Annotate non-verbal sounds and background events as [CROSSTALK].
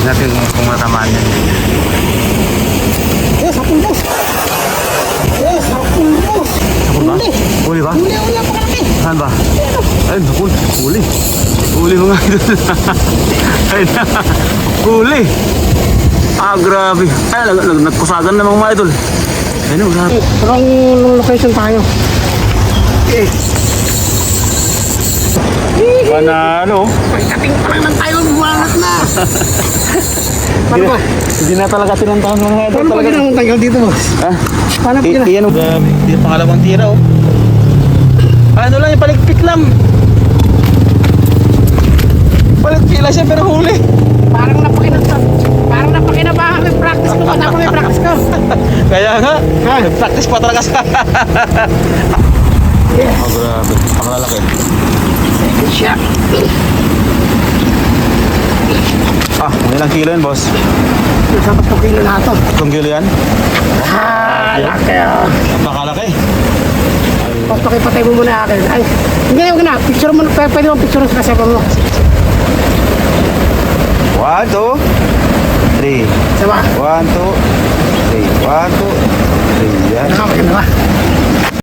Tignan natin kung, matamaan yan. Yes, hapon boss. Yes, hapon boss. Hapon ba? Huli. Ba? Huli, huli, napakalaki. Saan ba? Ay, naku, huli. Huli mga idol. Ay, na. Huli. Ah, grabe. Ay, nag nag nagkusagan na mga idol. Ay, no, grabe. Eh, Wrong location tayo. Eh, Panalo. pagdating pa lang ng tayo, buwangat na. [LAUGHS] Paano ba? Hindi na talaga tinantahan mga idol. Paano ba tagal dito boss? Ha? Paano ba Di, ginawang? di ano? Grabe. Di pangalawang tira, oh. Ano lang, yung paligpit lang. Paligpit lang siya, pero huli. Parang napakinabang. Parang napakinabahan yung practice ko. Ano may practice ko? [LAUGHS] Kaya nga, practice pa talaga sa... [LAUGHS] Oh, grabe. Pakalalaki. Shot. Ah, ilang kilo yun, boss? Nasa ba't kilo na ito? Itong kilo yan? Ah, laki ah. Napakalaki. Papakipatay mo muna akin. Ay, hindi, huwag na. Picture mo. Pwede mo picture sa kasama mo. One, two, three. Sama. One, two, three. One, two, three. Yan. Nakakaganda ba?